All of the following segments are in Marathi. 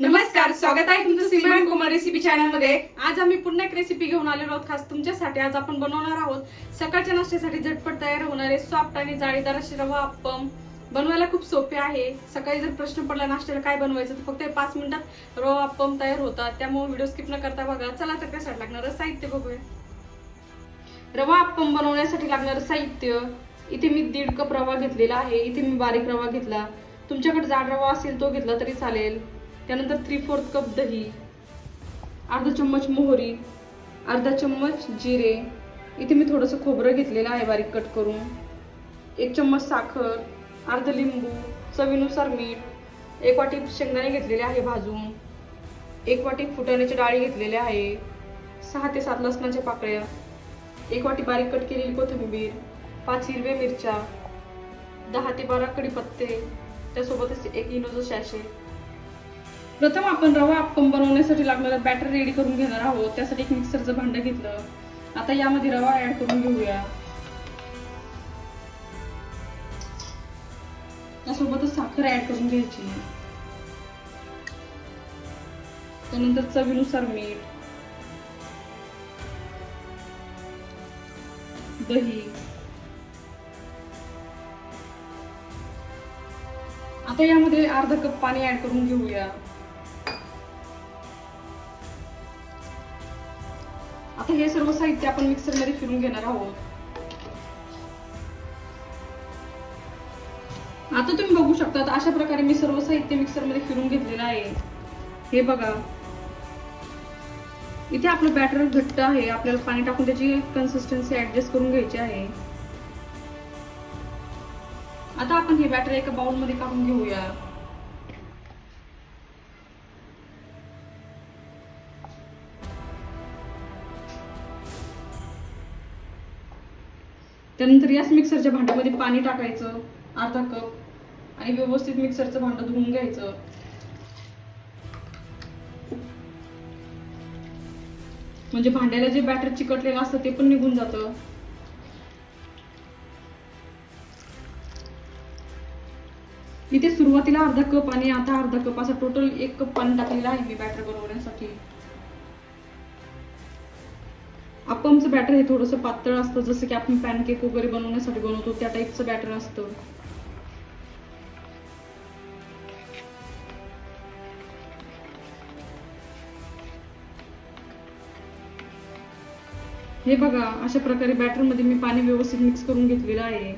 नमस्कार स्वागत आहे तुमचं सीमा कुमार रेसिपी चॅनलमध्ये. आज आम्ही पुन्हा एक रेसिपी घेऊन आलेलो आहोत खास तुमच्यासाठी. आज आपण बनवणार आहोत सकाळच्या नाश्त्यासाठी झटपट तयार होणारे सॉफ्ट आणि जाळीदार असे रवा अप्पम बनवायला खूप सोपे आहे. सकाळी जर प्रश्न पडला नाश्त्याला काय बनवायचं तर फक्त पाच मिनिटात रवा अप्पम तयार होतात. त्यामुळे व्हिडिओ स्किप न करता बघा चला तर त्यासाठी लागणारं साहित्य बघूया. रवा अप्पम बनवण्यासाठी लागणारं साहित्य. इथे मी दीड कप रवा घेतलेला आहे. इथे मी बारीक रवा घेतला. तुमच्याकडे जाड रवा असेल तो घेतला तरी चालेल. त्यानंतर थ्री फोर्थ कप दही अर्धा चम्मच मोहरी अर्धा चम्मच जिरे. इथे मी थोडंसं खोबरं घेतलेलं आहे बारीक कट करून. एक चम्मच साखर अर्ध लिंबू चवीनुसार मीठ एक वाटी शेंगदाणे घेतलेले आहे भाजून. एक वाटी फुटाण्याची डाळी घेतलेली आहे. सहा ते सात लसणाच्या पाकळ्या. एक वाटी बारीक कट केलेली कोथिंबीर पाच हिरव्या मिरच्या दहा ते बारा कडीपत्ते त्यासोबतच एक इनोजो शॅशे प्रथम आपण रवा अप्पम बनवण्यासाठी लागणारं बॅटर रेडी करून घेणार आहोत. त्यासाठी एक मिक्सरचं भांडं घेतलं. आता यामध्ये रवा ऍड करून घेऊया. त्यासोबतच साखर ऍड करून घ्यायची. त्यानंतर चवीनुसार मीठ. दही. आता यामध्ये अर्धा कप पाणी ऍड करून घेऊया. हे सर्व साहित्य आपण मिक्सरमध्ये फिरून घेणार आहोत. आता तुम्ही बघू शकता अशा प्रकारे मी सर्व साहित्य मिक्सरमध्ये फिरून घेतलेलं आहे. हे बघा. इथे आपलं बॅटर घट्ट आहे. आपल्याला पाणी टाकून त्याची कन्सिस्टन्सी ऍडजस्ट करून घ्यायची आहे. आता आपण हे बॅटर एका बाउलमध्ये काढून घेऊया. त्यानंतर याच मिक्सरच्या भांड्यामध्ये पाणी टाकायचं अर्धा कप आणि व्यवस्थित मिक्सरचं भांडं धुवून घ्यायचं. म्हणजे भांड्याला जे बॅटर चिकटलेलं असतं ते पण निघून जातं. इथे सुरुवातीला अर्धा कप आणि आता अर्धा कप असं टोटल एक कप पाणी टाकलेला आहे मी बॅटर बनवण्यासाठी. अप्पमचं बॅटर हे थोडंसं पातळ असतं जसं की आपण पॅनकेक वगैरे बनवण्यासाठी बनवतो त्या टाईपचं बॅटर असतं. हे बघा अशा प्रकारे बॅटरमध्ये मी पाणी व्यवस्थित मिक्स करून घेतलेलं आहे.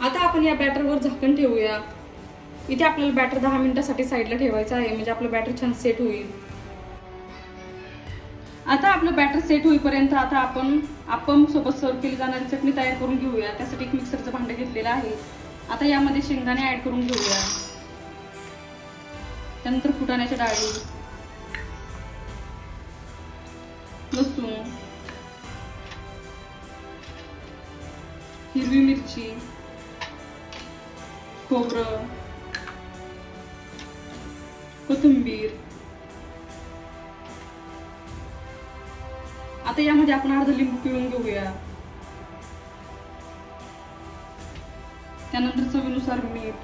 आता आपण या बॅटरवर झाकण ठेवूया. इथे आपल्याला बॅटर दहा मिनिटासाठी साईडला ठेवायचं आहे म्हणजे आपलं बॅटर छान सेट होईल. आता आपलं बॅटर सेट होईपर्यंत आता आपण आपण सोबत सर्व केली जाणारी चटणी तयार करून घेऊया. त्यासाठी एक मिक्सरचं भांडं घेतलेलं आहे. आता यामध्ये शेंगदाणे ऍड करून घेऊया. त्यानंतर फुटाण्याच्या डाळी लसूण हिरवी मिरची खोबरं कोथिंबीर आता यामध्ये आपण अर्ध लिंबू पिळून घेऊया. त्यानंतर चवीनुसार मीठ.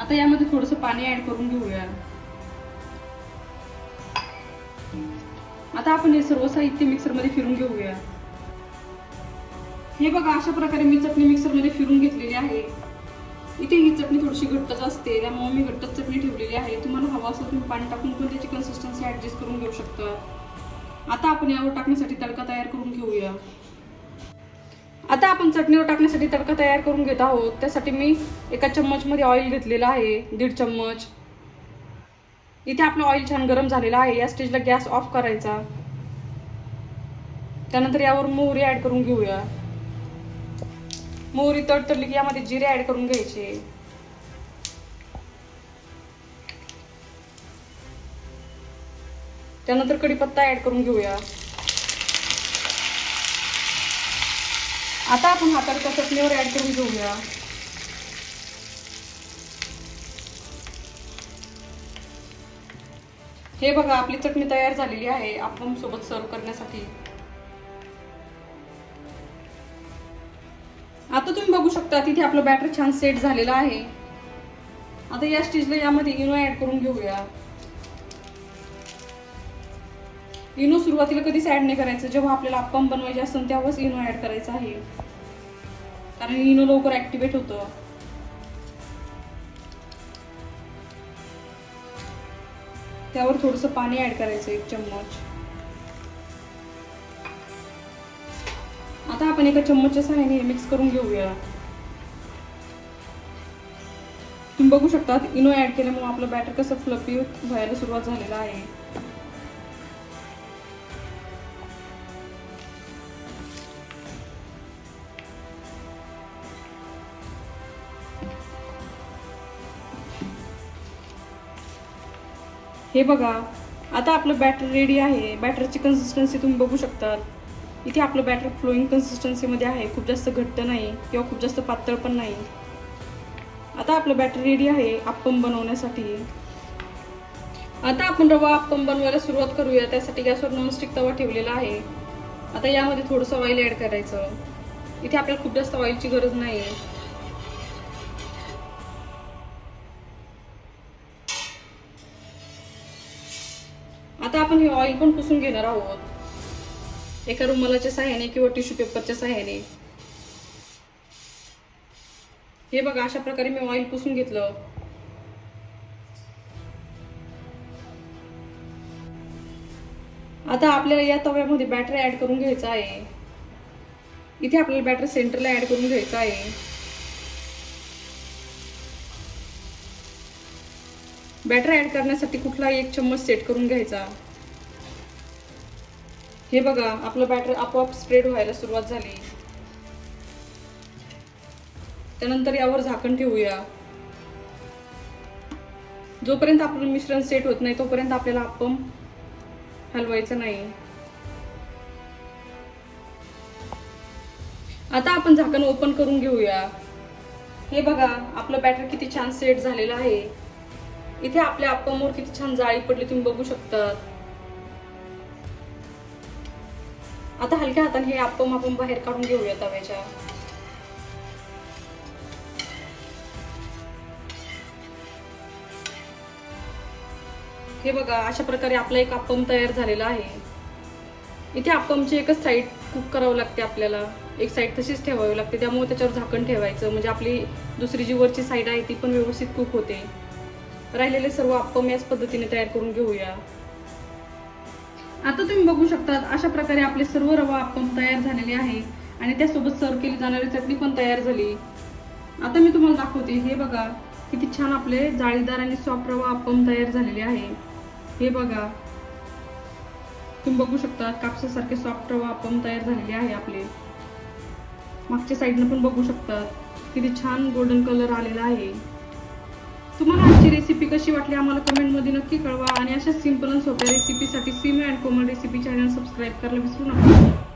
आता यामध्ये थोडस पाणी ऍड करून घेऊया. आता आपण हे सर्व साहित्य मिक्सरमध्ये फिरून घेऊया. हे बघा अशा प्रकारे मी चटणी मिक्सरमध्ये फिरून घेतलेली आहे. इथे ही चटणी थोडीशी घट्टच असते त्यामुळे मी घट्टच चटणी ठेवलेली आहे. तुम्हाला हवा असेल तुम्ही पाणी टाकून पण त्याची कन्सिस्टन्सी ऍडजस्ट करून घेऊ शकता. आता आपण यावर टाकण्यासाठी तडका तयार करून घेऊया. आता आपण चटणीवर टाकण्यासाठी तडका तयार करून घेत आहोत. त्यासाठी मी एका चम्मचमध्ये ऑइल घेतलेलं आहे दीड चम्मच. इथे आपलं ऑइल छान गरम झालेलं आहे. या स्टेजला गॅस ऑफ करायचा. त्यानंतर यावर मोहरी ॲड करून घेऊया. मोहरी तडतडली की यामध्ये जिरे ॲड करून घ्यायचे. त्यानंतर कढीपत्ता ऍड करून घेऊया. आता आपण हाताच्या चटणीवर ऍड करून घेऊया. हे बघा आपली चटणी तयार झालेली आहे. आपण सोबत सर्व करण्यासाठी. आता तुम्ही बघू शकता तिथे आपलं बॅटर छान सेट झालेलं आहे. आता या स्टेजला यामध्ये इनो ऍड करून घेऊया. इनो सुरुवातीला कधीच ॲड नाही करायचं. जेव्हा आपल्याला अप्पम बनवायचे असेल तेव्हाच इनो ऍड करायचं आहे. कारण इनो लवकर ॲक्टिवेट होतं. त्यावर थोडस पाणी ऍड करायचं एक चम्मच. आता आपण एका चम्मचच्या सहाय्याने मिक्स करून घेऊया. तुम्ही बघू शकता इनो ऍड केल्यामुळे आपलं बॅटर कसं फ्लपी व्हायला सुरुवात झालेला आहे. हे बघा आता आपलं बॅटर रेडी आहे. बॅटरची कन्सिस्टन्सी तुम्ही बघू शकतात. इथे आपलं बॅटर फ्लोईंग कन्सिस्टन्सीमध्ये आहे. खूप जास्त घट्ट नाही किंवा खूप जास्त पातळ पण नाही. आता आपलं बॅटर रेडी आहे अप्पम बनवण्यासाठी. आता आपण रवा अप्पम बनवायला सुरुवात करूया. त्यासाठी गॅसवर नॉनस्टिक तवा ठेवलेला आहे. आता यामध्ये थोडंसं ऑइल ॲड करायचं. इथे आपल्याला खूप जास्त ऑइलची गरज नाही आहे आपण हे ऑइल पण पुसून घेणार आहोत. एका रुमालाच्या सहाय्याने किंवा टिश्यू पेपरच्या सहाय्याने हे बघा अशा प्रकारे मी ऑइल पुसून घेतलं. आता आपल्याला या तव्यामध्ये बॅटर ऍड करून घ्यायचा आहे. इथे आपल्याला बॅटर सेंटरला ऍड करून घ्यायचा आहे. बॅटर ऍड करण्यासाठी कुठलाही एक चम्मच सेट करून घ्यायचा. हे बघा आपलं बॅटर आपोआप स्प्रेड व्हायला सुरुवात झाली. त्यानंतर यावर झाकण ठेवूया. जोपर्यंत आपलं मिश्रण सेट होत नाही तोपर्यंत आपल्याला अप्पम हलवायचं नाही. आता आपण झाकण ओपन करून घेऊया. हे बघा आपलं बॅटर किती छान सेट झालेलं आहे. इथे आपल्या अप्पमवर किती छान जाळी पडली तुम्ही बघू शकतात. आता हलक्या हाताने हे अप्पम आपण बाहेर काढून घेऊया तव्याच्या. हे बघा अशा प्रकारे आपला एक अप्पम तयार झालेला आहे. इथे अप्पमची एकच साईड कुक करावं लागते आपल्याला. एक साईड तशीच ठेवावी लागते त्यामुळे त्याच्यावर झाकण ठेवायचं. म्हणजे आपली दुसरी जी वरची साईड आहे ती पण व्यवस्थित कुक होते. राहिलेले सर्व अप्पम याच पद्धतीने तयार करून घेऊया. आता तुम्ही बघू शकता अशा प्रकारे आपले सर्व रवा अप्पम तयार झालेले आहे. आणि त्यासोबत सर्व केली जाणारी चटणी पण तयार झाली. आता मी तुम्हाला दाखवते हे बघा किती छान आपले जाळीदार आणि सॉफ्ट रवा अप्पम तयार झालेले आहे. हे बघा तुम्ही बघू शकता कापसासारखे सॉफ्ट रवा अप्पम तयार झालेले आहे आपले. मागच्या साईडनं पण बघू शकतात किती छान गोल्डन कलर आलेला आहे. तुम्हाला रेसिपी कशी वाटली आम्हाला कमेंटमध्ये नक्की कळवा. आणि अशा सिंपल आणि सोप्या रेसिपीसाठी Seema and Komal recipe channel subscribe करायला विसरू नका.